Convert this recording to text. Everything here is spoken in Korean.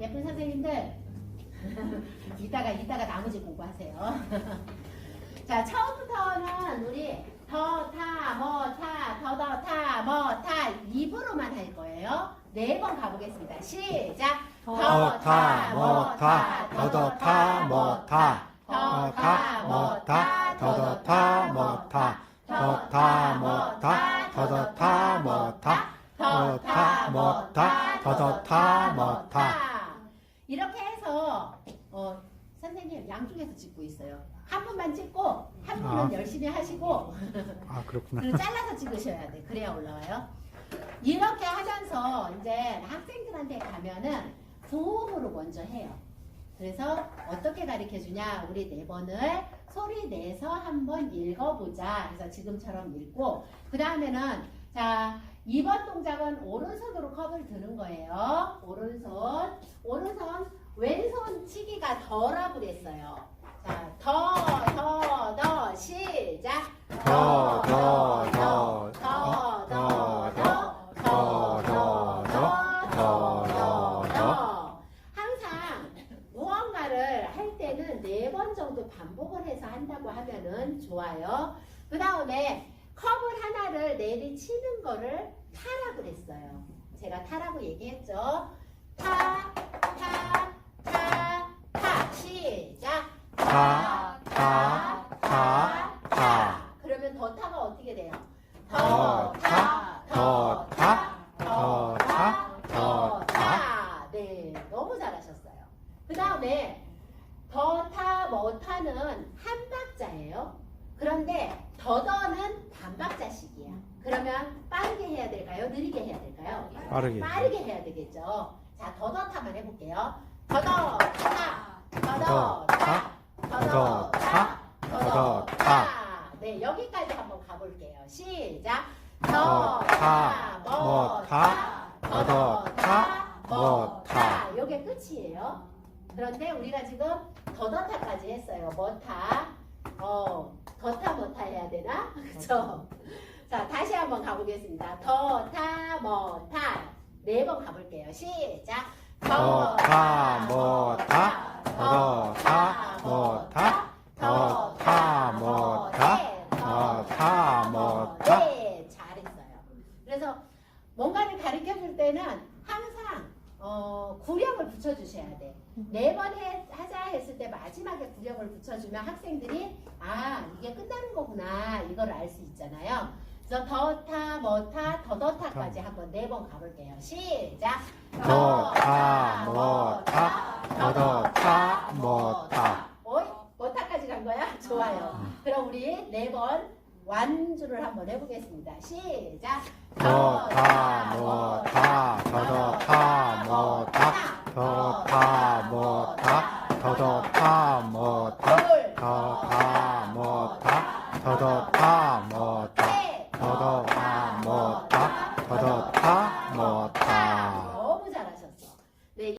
예쁜 선생님들 이따가 이따가 나머지 공부하세요. 자 처음부터는 우리 더 타 뭐 타 더 더 타 뭐 타 입으로만 할 거예요. 네 번 가보겠습니다. 시작. 더 타, 뭐 타, 더 더 타, 뭐 타. 더 타, 뭐 타, 더 더 타, 뭐 타. 더 타, 뭐 타, 더 더 타, 뭐 타. 선생님 양쪽에서 찍고 있어요. 한 분만 찍고 한 분은 아. 열심히 하시고 아, 그렇구나. 그리고 잘라서 찍으셔야 돼. 그래야 올라와요. 이렇게 하면서 이제 학생들한테 가면은 부음으로 먼저 해요. 그래서 어떻게 가르쳐 주냐? 우리 네 번을 소리 내서 한번 읽어보자. 그래서 지금처럼 읽고 그 다음에는 자 2번 동작은 오른손으로 컵을 드는 거예요. 오른손 오른손 왼손 치기가 더라고 그랬어요. 자, 더, 더, 더, 시작. 더, 더, 더, 더, 더, 더, 더, 더, 더, 더, 더, 더. 항상 무언가를 할 때는 네 번 정도 반복을 해서 한다고 하면은 좋아요. 그 다음에 컵을 하나를 내리치는 거를 타라고 그랬어요. 제가 타라고 얘기했죠. 타, 타, 타, 타, 타, 타, 타. 그러면 더 타가 어떻게 돼요? 더 타, 더 타, 더 타, 더 타. 네, 너무 잘하셨어요. 그 다음에 더 타, 뭐 타는 한 박자예요. 그런데 더더는 반박자식이야. 그러면 빠르게 해야 될까요? 느리게 해야 될까요? 빠르게. 빠르게 해야 되겠죠. 자, 더더 타만 해볼게요. 더더 타, 더더 타, 더더 타. 네, 여기까지 한번 가볼게요. 시작. 더 타, 뭐 타, 더더 타, 뭐 타. 요게 끝이에요. 그런데 우리가 지금 더더타까지 했어요. 뭐타, 어, 더타 뭐타 해야 되나? 그쵸? 자, 다시 한번 가보겠습니다. 더타 뭐타 네 번 가볼게요. 시작. 더 타, 뭐 타, 더더 타, 뭐 타. 더 타, 뭐 타, 더 타, 뭐 타. 네, 잘했어요. 그래서 뭔가를 가르쳐 줄 때는 항상 어, 구령을 붙여주셔야 돼. 네번 하자 했을 때 마지막에 구령을 붙여주면 학생들이 아 이게 끝나는 거구나 이걸 알 수 있잖아요. 그래서 더타, 뭐타, 더더타까지 한번 네 번 가볼게요. 시작. 더 타, 뭐 타, 더더 타, 뭐 타. 어이, 뭐타까지 간 거야? 좋아요. 그럼 우리 네 번 완주를 한번 해보겠습니다. 시작. 더 타, 뭐 타, 더더 타, 뭐 타. 더 타, 뭐 타, 더더 타, 뭐 타. 둘, 더 타, 뭐 타, 더더 타, 뭐 타. 셋, 더더